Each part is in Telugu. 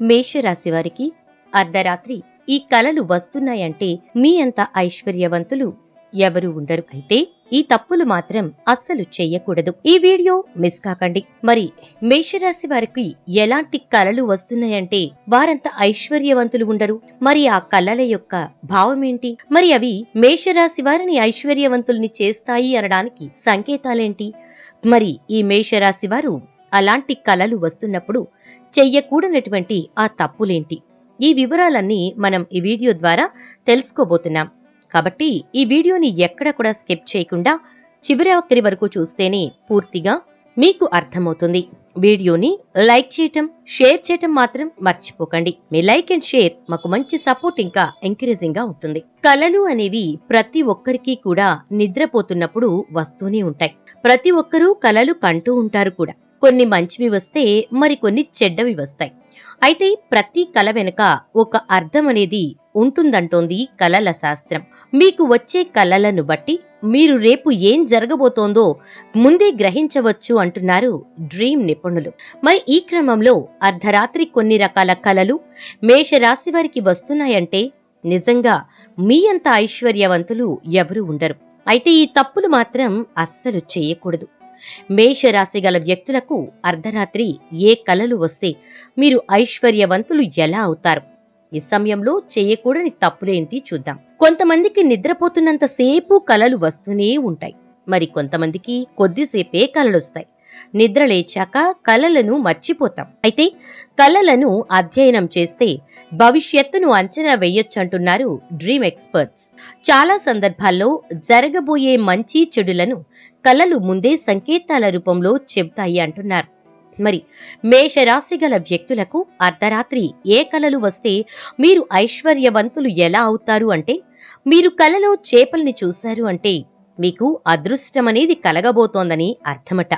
మేషరాశి వారికి అర్ధరాత్రి ఈ కలలు వస్తున్నాయంటే మీ అంత ఐశ్వర్యవంతులు ఎవరు ఉండరు. అయితే ఈ తప్పులు మాత్రం అస్సలు చెయ్యకూడదు ఈ వీడియో మిస్ కాకండి. మరి మేషరాశి వారికి ఎలాంటి కలలు వస్తున్నాయంటే వారంత ఐశ్వర్యవంతులు ఉండరు. మరి ఆ కళల యొక్క భావమేంటి మరి అవి మేషరాశి వారిని ఐశ్వర్యవంతుల్ని చేస్తాయి అనడానికి సంకేతాలేంటి? మరి ఈ మేషరాశి వారు అలాంటి కలలు వస్తున్నప్పుడు చెయ్యకూడనటువంటి ఆ తప్పులేంటి? ఈ వివరాలన్నీ మనం ఈ వీడియో ద్వారా తెలుసుకోబోతున్నాం. కాబట్టి ఈ వీడియోని ఎక్కడ కూడా స్కిప్ చేయకుండా చివరి ఆఖరి వరకు చూస్తేనే పూర్తిగా మీకు అర్థమవుతుంది. వీడియోని లైక్ చేయటం షేర్ చేయటం మాత్రం మర్చిపోకండి. మీ లైక్ అండ్ షేర్ మాకు మంచి సపోర్ట్ ఇంకా ఎంకరేజింగ్గా ఉంటుంది. కళలు అనేవి ప్రతి ఒక్కరికి కూడా నిద్రపోతున్నప్పుడు వస్తూనే ఉంటాయి. ప్రతి ఒక్కరూ కలలు కంటూ ఉంటారు కూడా. కొన్ని మంచివి వస్తే మరికొన్ని చెడ్డవి వస్తాయి. అయితే ప్రతి కళ వెనుక ఒక అర్థం అనేది ఉంటుందంటోంది కలల శాస్త్రం. మీకు వచ్చే కలలను బట్టి మీరు రేపు ఏం జరగబోతోందో ముందే గ్రహించవచ్చు అంటున్నారు డ్రీమ్ నిపుణులు. మరి ఈ క్రమంలో అర్ధరాత్రి కొన్ని రకాల కలలు మేషరాశి వారికి వస్తున్నాయంటే నిజంగా మీ అంత ఐశ్వర్యవంతులు ఎవరు ఉండరు. అయితే ఈ తప్పులు మాత్రం అస్సలు చేయకూడదు. మేషరాశి గల వ్యక్తులకు అర్ధరాత్రి ఏ కలలు వస్తే మీరు ఐశ్వర్యవంతులు ఎలా అవుతారు? ఈ సమయంలో చేయకూడని తప్పులేంటి చూద్దాం. కొంతమందికి నిద్రపోతున్నంత సేపు కలలు వస్తూనే ఉంటాయి. మరి కొంతమందికి కొద్దిసేపే కలలొస్తాయి నిద్ర లేచాక కలలను మర్చిపోతాం. అయితే కలలను అధ్యయనం చేస్తే భవిష్యత్తును అంచనా వేయొచ్చంటున్నారు డ్రీమ్ ఎక్స్పర్ట్స్. చాలా సందర్భాల్లో జరగబోయే మంచి చెడులను కలలు ముందే సంకేతాల రూపంలో చెబుతాయి అంటున్నారు. మరి మేషరాశి గల వ్యక్తులకు అర్ధరాత్రి ఏ కలలు వస్తే మీరు ఐశ్వర్యవంతులు ఎలా అవుతారు అంటే మీరు కలలో చేపల్ని చూశారు అంటే మీకు అదృష్టమనేది కలగబోతోందని అర్థమట.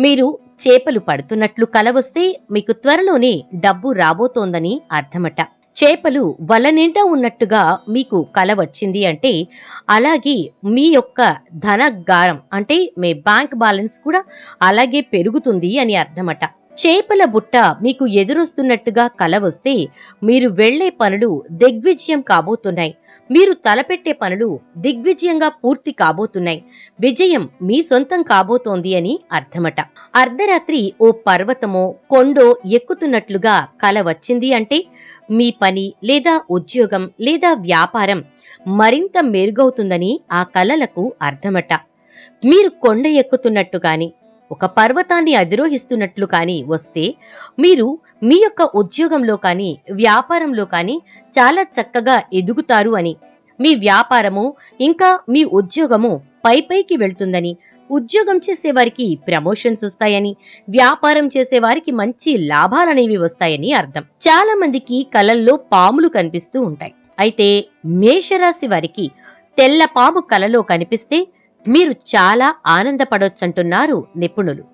మీరు చేపలు పడుతున్నట్లు కల వస్తే మీకు త్వరలోనే డబ్బు రాబోతోందని అర్థమట. చేపలు వల నిండా ఉన్నట్టుగా మీకు కల వచ్చింది అంటే అలాగే మీ యొక్క ధనగారం అంటే మీ బ్యాంక్ బ్యాలెన్స్ కూడా అలాగే పెరుగుతుంది అని అర్థమట. చేపల బుట్ట మీకు ఎదురొస్తున్నట్టుగా కల వస్తే మీరు వెళ్ళే పనులు దిగ్విజయం కాబోతున్నాయి. మీరు తలపెట్టే పనులు దిగ్విజయంగా పూర్తి కాబోతున్నాయి. విజయం మీ సొంతం కాబోతోంది అని అర్థమట. అర్ధరాత్రి ఓ పర్వతమో కొండో ఎక్కుతున్నట్లుగా కల వచ్చింది అంటే మీ పని లేదా ఉద్యోగం లేదా వ్యాపారం మరింత మెరుగవుతుందని ఆ కలలకు అర్థమట. మీరు కొండ ఎక్కుతున్నట్టు కాని ఒక పర్వతాన్ని అధిరోహిస్తున్నట్లు కాని వస్తే మీరు మీ యొక్క ఉద్యోగంలో కానీ వ్యాపారంలో కానీ చాలా చక్కగా ఎదుగుతారు అని. మీ వ్యాపారము ఇంకా మీ ఉద్యోగము పైపైకి వెళ్తుందని ఉద్యోగం చేసేవారికి ప్రమోషన్స్ వస్తాయని వ్యాపారం చేసేవారికి మంచి లాభాలనేవి వస్తాయని అర్థం. చాలా మందికి కలల్లో పాములు కనిపిస్తూ ఉంటాయి. అయితే మేషరాశి వారికి తెల్ల పాము కలలో కనిపిస్తే మీరు చాలా ఆనందపడొచ్చంటున్నారు నిపుణులు.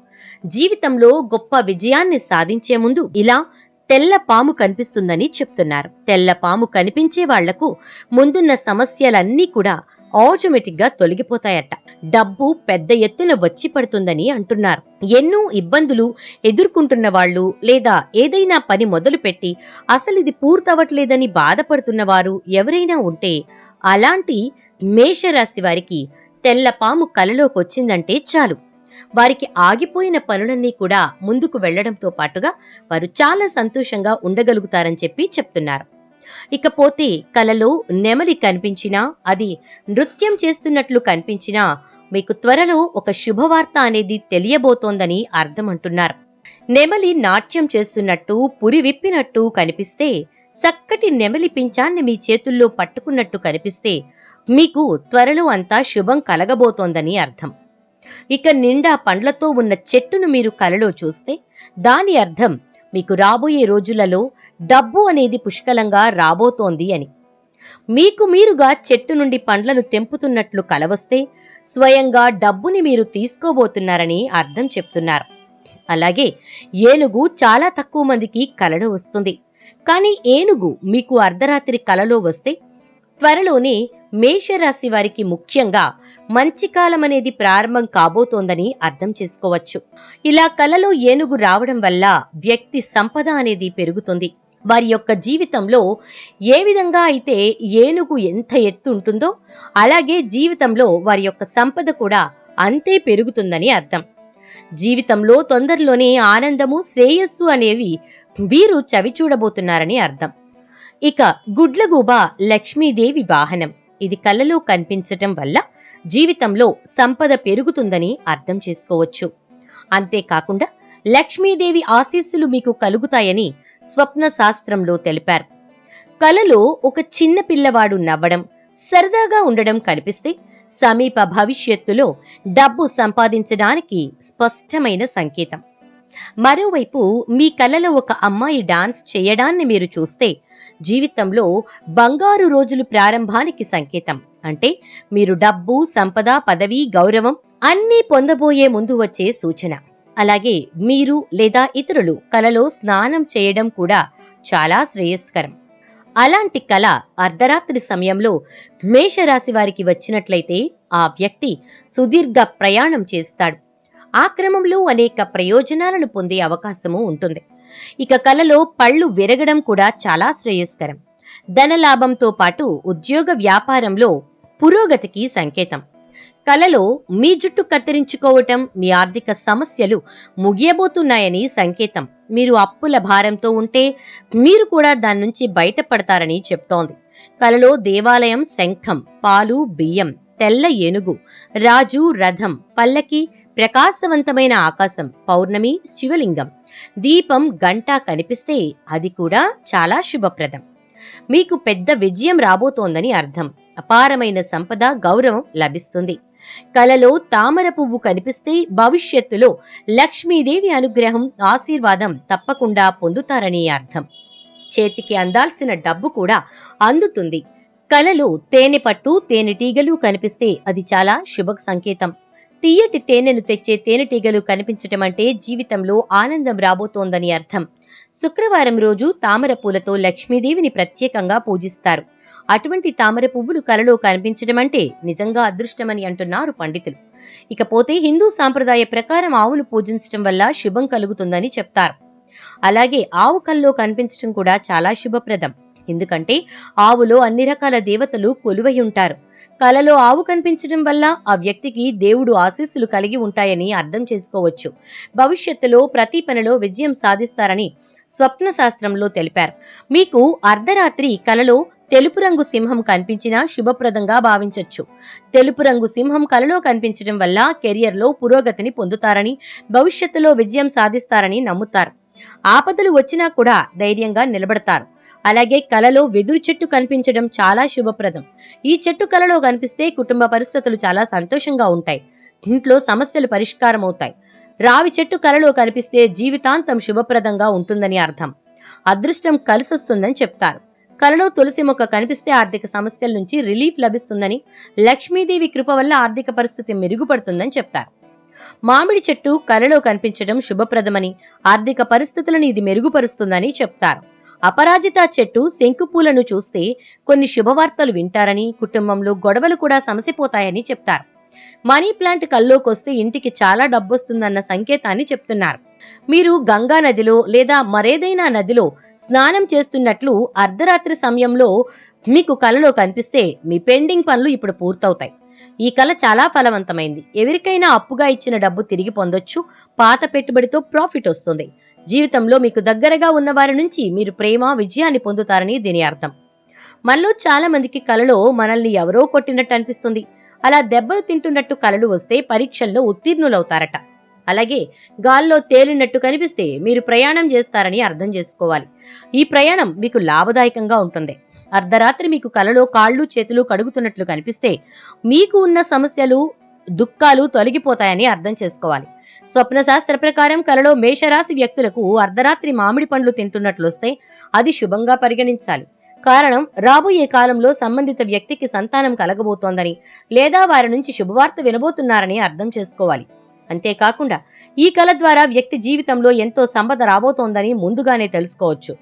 జీవితంలో గొప్ప విజయాన్ని సాధించే ముందు ఇలా తెల్ల పాము కనిపిస్తుందని చెప్తున్నారు. తెల్ల పాము కనిపించే వాళ్ళకు ముందున్న సమస్యలన్నీ కూడా ఆటోమేటిక్గా తొలగిపోతాయట. డబ్బు పెద్ద ఎత్తున వచ్చి పడుతుందని అంటున్నారు. ఎన్నో ఇబ్బందులు ఎదుర్కొంటున్న వాళ్ళు లేదా ఏదైనా పని మొదలుపెట్టి అసలు ఇది పూర్తవట్లేదని బాధపడుతున్న వారు ఎవరైనా ఉంటే అలాంటి మేషరాశి వారికి తెల్ల పాము కలలోకొచ్చిందంటే చాలు. వారికి ఆగిపోయిన పనులన్నీ కూడా ముందుకు వెళ్ళడంతో పాటుగా వారు చాలా సంతోషంగా ఉండగలుగుతారని చెప్పి చెప్తున్నారు. ఇకపోతే కలలో నెమలి కనిపించినా అది నృత్యం చేస్తున్నట్లు కనిపించినా మీకు త్వరలో ఒక శుభవార్త అనేది తెలియబోతోందని అర్థం అంటున్నారు నెమలి నాట్యం చేస్తున్నట్టు పురి విప్పినట్టు కనిపిస్తే చక్కటి నెమలి పించాన్ని మీ చేతుల్లో పట్టుకున్నట్టు కనిపిస్తే మీకు త్వరలో అంతా శుభం కలగబోతోందని అర్థం. ఇక నిండా పండ్లతో ఉన్న చెట్టును మీరు కలలో చూస్తే దాని అర్థం మీకు రాబోయే రోజులలో డబ్బు అనేది పుష్కలంగా రాబోతోంది అని. మీకు మీరుగా చెట్టు నుండి పండ్లను తెంపుతున్నట్లు కలవస్తే స్వయంగా డబ్బుని మీరు తీసుకోబోతున్నారని అర్థం చెప్తున్నారు. అలాగే ఏనుగు చాలా తక్కువ మందికి కలలో వస్తుంది. కానీ ఏనుగు మీకు అర్ధరాత్రి కలలో వస్తే త్వరలోనే మేషరాశి వారికి ముఖ్యంగా మంచి కాలం అనేది ప్రారంభం కాబోతోందని అర్థం చేసుకోవచ్చు. ఇలా కలలో ఏనుగు రావడం వల్ల వ్యక్తి సంపద అనేది పెరుగుతుంది. వారి యొక్క జీవితంలో ఏ విధంగా అయితే ఏనుగు ఎంత ఎత్తు ఉంటుందో అలాగే జీవితంలో వారి యొక్క సంపద కూడా అంతే పెరుగుతుందని అర్థం. జీవితంలో తొందరలోనే ఆనందము శ్రేయస్సు అనేవి వీరు చవి చూడబోతున్నారని అర్థం. ఇక గుడ్లగూబ లక్ష్మీదేవి వాహనం. ఇది కళ్ళలో కనిపించటం వల్ల జీవితంలో సంపద పెరుగుతుందని అర్థం చేసుకోవచ్చు. అంతేకాకుండా లక్ష్మీదేవి ఆశీస్సులు మీకు కలుగుతాయని స్వప్న శాస్త్రంలో తెలిపారు. కలలో ఒక చిన్న పిల్లవాడు నవ్వడం సరదాగా ఉండడం కనిపిస్తే సమీప భవిష్యత్తులో డబ్బు సంపాదించడానికి స్పష్టమైన సంకేతం. మరోవైపు మీ కలలో ఒక అమ్మాయి డాన్స్ చేయడాన్ని మీరు చూస్తే జీవితంలో బంగారు రోజులు ప్రారంభానికి సంకేతం. అంటే మీరు డబ్బు సంపద పదవి గౌరవం అన్నీ పొందబోయే ముందు వచ్చే సూచన. అలాగే మీరు లేదా ఇతరులు కలలో స్నానం చేయడం కూడా చాలా శ్రేయస్కరం. అలాంటి కళ అర్ధరాత్రి సమయంలో మేషరాశి వారికి వచ్చినట్లయితే ఆ వ్యక్తి సుదీర్ఘ ప్రయాణం చేస్తాడు. ఆ క్రమంలో అనేక ప్రయోజనాలను పొందే అవకాశము ఉంటుంది. ఇక కలలో పళ్ళు విరగడం కూడా చాలా శ్రేయస్కరం. ధనలాభంతో పాటు ఉద్యోగ వ్యాపారంలో పురోగతికి సంకేతం. కలలో మీ జుట్టు కత్తిరించుకోవటం మీ ఆర్థిక సమస్యలు ముగియబోతున్నాయని సంకేతం. మీరు అప్పుల భారంతో ఉంటే మీరు కూడా దాని నుంచి బయటపడతారని చెప్తోంది. కలలో దేవాలయం శంఖం పాలు బియ్యం తెల్ల ఏనుగు రాజు రథం పల్లకి ప్రకాశవంతమైన ఆకాశం పౌర్ణమి శివలింగం దీపం గంట కనిపిస్తే అది కూడా చాలా శుభప్రదం. మీకు పెద్ద విజయం రాబోతోందని అర్థం. అపారమైన సంపద గౌరవం లభిస్తుంది. కలలో తామర పువ్వు కనిపిస్తే భవిష్యత్తులో లక్ష్మీదేవి అనుగ్రహం ఆశీర్వాదం తప్పకుండా పొందుతారని అర్థం. చేతికి అందాల్సిన డబ్బు కూడా అందుతుంది. కలలో తేనె పట్టు తేనెటీగలు కనిపిస్తే అది చాలా శుభ సంకేతం. తీయటి తేనెను తెచ్చే తేనెటీగలు కనిపించటం అంటే జీవితంలో ఆనందం రాబోతోందని అర్థం. శుక్రవారం రోజు తామర పూలతో లక్ష్మీదేవిని ప్రత్యేకంగా పూజిస్తారు. అటువంటి తామర పువ్వులు కలలో కనిపించడం అంటే నిజంగా అదృష్టమని అంటున్నారు పండితులు. ఇకపోతే హిందూ సాంప్రదాయ ప్రకారం ఆవును పూజించడం వల్ల శుభం కలుగుతుందని చెప్తారు. అలాగే ఆవు కల్లో కనిపించడం కూడా చాలా శుభప్రదం. ఎందుకంటే ఆవులో అన్ని రకాల దేవతలు కొలువై ఉంటారు. కలలో ఆవు కనిపించడం వల్ల ఆ వ్యక్తికి దేవుడు ఆశీస్సులు కలిగి ఉంటాయని అర్థం చేసుకోవచ్చు. భవిష్యత్తులో ప్రతి పనిలో విజయం సాధిస్తారని స్వప్న శాస్త్రంలో తెలిపారు. మీకు అర్ధరాత్రి కలలో తెలుపు రంగు సింహం కనిపించినా శుభప్రదంగా భావించవచ్చు తెలుపు రంగు సింహం కలలో కనిపించడం వల్ల కెరియర్లో పురోగతిని పొందుతారని భవిష్యత్తులో విజయం సాధిస్తారని నమ్ముతారు. ఆపదలు వచ్చినా కూడా ధైర్యంగా నిలబడతారు. అలాగే కలలో వెదురు చెట్టు కనిపించడం చాలా శుభప్రదం. ఈ చెట్టు కలలో కనిపిస్తే కుటుంబ పరిస్థితులు చాలా సంతోషంగా ఉంటాయి. ఇంట్లో సమస్యలు పరిష్కారం అవుతాయి రావి చెట్టు కలలో కనిపిస్తే జీవితాంతం శుభప్రదంగా ఉంటుందని అర్థం. అదృష్టం కలిసొస్తుందని చెప్తారు. కలలో తులసి మొక్క కనిపిస్తే ఆర్థిక సమస్యల నుంచి రిలీఫ్ లభిస్తుందని లక్ష్మీదేవి కృప వల్ల ఆర్థిక పరిస్థితి మెరుగుపడుతుందని చెప్తారు. మామిడి చెట్టు కలలో కనిపించడం శుభప్రదమని ఆర్థిక పరిస్థితులను ఇది మెరుగుపరుస్తుందని చెప్తారు. అపరాజిత చెట్టు శంకుపూలను చూస్తే కొన్ని శుభవార్తలు వింటారని కుటుంబంలో గొడవలు కూడా సమసిపోతాయని చెప్తారు. మనీ ప్లాంట్ కల్లోకొస్తే ఇంటికి చాలా డబ్బొస్తుందన్న సంకేతాన్ని చెప్తున్నారు. మీరు గంగా నదిలో లేదా మరేదైనా నదిలో స్నానం చేస్తున్నట్లు అర్ధరాత్రి సమయంలో మీకు కలలో కనిపిస్తే మీ పెండింగ్ పనులు ఇప్పుడు పూర్తవుతాయి. ఈ కళ చాలా ఫలవంతమైంది. ఎవరికైనా అప్పుగా ఇచ్చిన డబ్బు తిరిగి పొందొచ్చు. పాత పెట్టుబడితో ప్రాఫిట్ వస్తుంది. జీవితంలో మీకు దగ్గరగా ఉన్న వారి నుంచి మీరు ప్రేమ విజయాన్ని పొందుతారని దీని అర్థం. మనలో చాలా మందికి కలలో మనల్ని ఎవరో కొట్టినట్టు అనిపిస్తుంది. అలా దెబ్బలు తింటున్నట్టు కలలు వస్తే పరీక్షల్లో ఉత్తీర్ణులవుతారట. అలాగే గాల్లో తేలినట్టు కనిపిస్తే మీరు ప్రయాణం చేస్తారని అర్థం చేసుకోవాలి. ఈ ప్రయాణం మీకు లాభదాయకంగా ఉంటుంది. అర్ధరాత్రి మీకు కలలో కాళ్ళు చేతులు కడుగుతున్నట్లు కనిపిస్తే మీకు ఉన్న సమస్యలు దుఃఖాలు తొలగిపోతాయని అర్థం చేసుకోవాలి. స్వప్న శాస్త్ర ప్రకారం కలలో మేషరాశి వ్యక్తులకు అర్ధరాత్రి మామిడి పండ్లు తింటున్నట్లు వస్తే అది శుభంగా పరిగణించాలి. కారణం రాబోయే కాలంలో సంబంధిత వ్యక్తికి సంతానం కలగబోతోందని లేదా వారి నుంచి శుభవార్త వినబోతున్నారని అర్థం చేసుకోవాలి. అంతేకాకుండా ఈ కళ ద్వారా వ్యక్తి జీవితంలో ఎంతో సంపద రాబోతోందని ముందుగానే తెలుసుకోవచ్చు.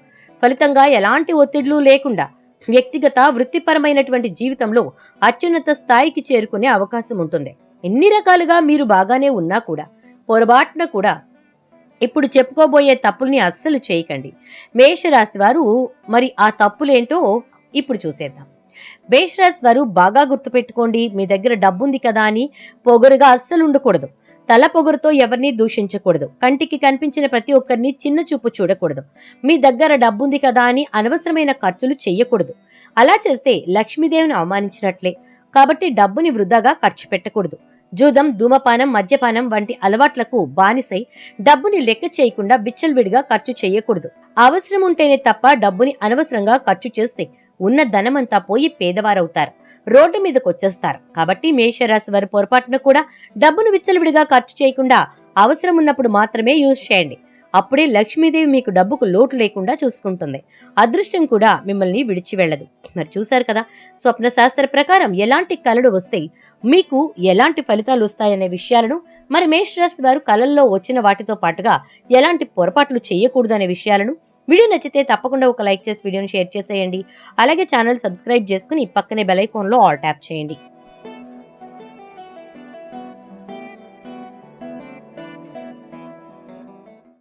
ఫలితంగా ఎలాంటి ఒత్తిళ్ళు లేకుండా వ్యక్తిగత వృత్తిపరమైనటువంటి జీవితంలో అత్యున్నత స్థాయికి చేరుకునే అవకాశం ఉంటుంది. ఎన్ని రకాలుగా మీరు బాగానే ఉన్నా కూడా పొరపాటున కూడా ఇప్పుడు చెప్పుకోబోయే తప్పుల్ని అస్సలు చేయకండి. మేషరాశి వారు మరి ఆ తప్పులేంటో ఇప్పుడు చూసేద్దాం. మేషరాశి వారు బాగా గుర్తుపెట్టుకోండి మీ దగ్గర డబ్బుంది కదా అని పొగరుగా అస్సలు ఉండకూడదు. తల పొగరుతో ఎవరిని దూషించకూడదు. కంటికి కనిపించిన ప్రతి ఒక్కరిని చిన్న చూపు చూడకూడదు. మీ దగ్గర డబ్బుంది కదా అని అనవసరమైన ఖర్చులు చేయకూడదు అలా చేస్తే లక్ష్మీదేవిని అవమానించినట్లే. కాబట్టి డబ్బుని వృధాగా ఖర్చు పెట్టకూడదు. జూదం ధూమపానం మద్యపానం వంటి అలవాట్లకు బానిసై డబ్బుని లెక్క చేయకుండా బిచ్చల్విడిగా ఖర్చు చేయకూడదు. అవసరం ఉంటేనే తప్ప డబ్బుని అనవసరంగా ఖర్చు చేస్తే ఉన్న ధనమంతా పోయి పేదవారవుతారు. రోడ్డు మీదకు వచ్చేస్తారు. కాబట్టి మేషరాశి వారి పొరపాటున కూడా డబ్బును విచ్చలవిడిగా ఖర్చు చేయకుండా అవసరం ఉన్నప్పుడు మాత్రమే యూజ్ చేయండి. అప్పుడే లక్ష్మీదేవి మీకు డబ్బుకు లోటు లేకుండా చూసుకుంటుంది. అదృష్టం కూడా మిమ్మల్ని విడిచి వెళ్ళదు. మరి చూశారు కదా స్వప్న శాస్త్ర ప్రకారం ఎలాంటి కళలు వస్తే మీకు ఎలాంటి ఫలితాలు వస్తాయనే విషయాలను మరి మేషరాశి వారు కళల్లో వచ్చిన వాటితో పాటుగా ఎలాంటి పొరపాట్లు చేయకూడదనే విషయాలను వీడియో నచ్చితే తప్పకుండా ఒక లైక్ చేసి వీడియోని షేర్ చేసేయండి. అలాగే ఛానల్ సబ్స్క్రైబ్ చేసుకుని పక్కనే బెల్ ఐకాన్లో ఆల్ ట్యాప్ చేయండి.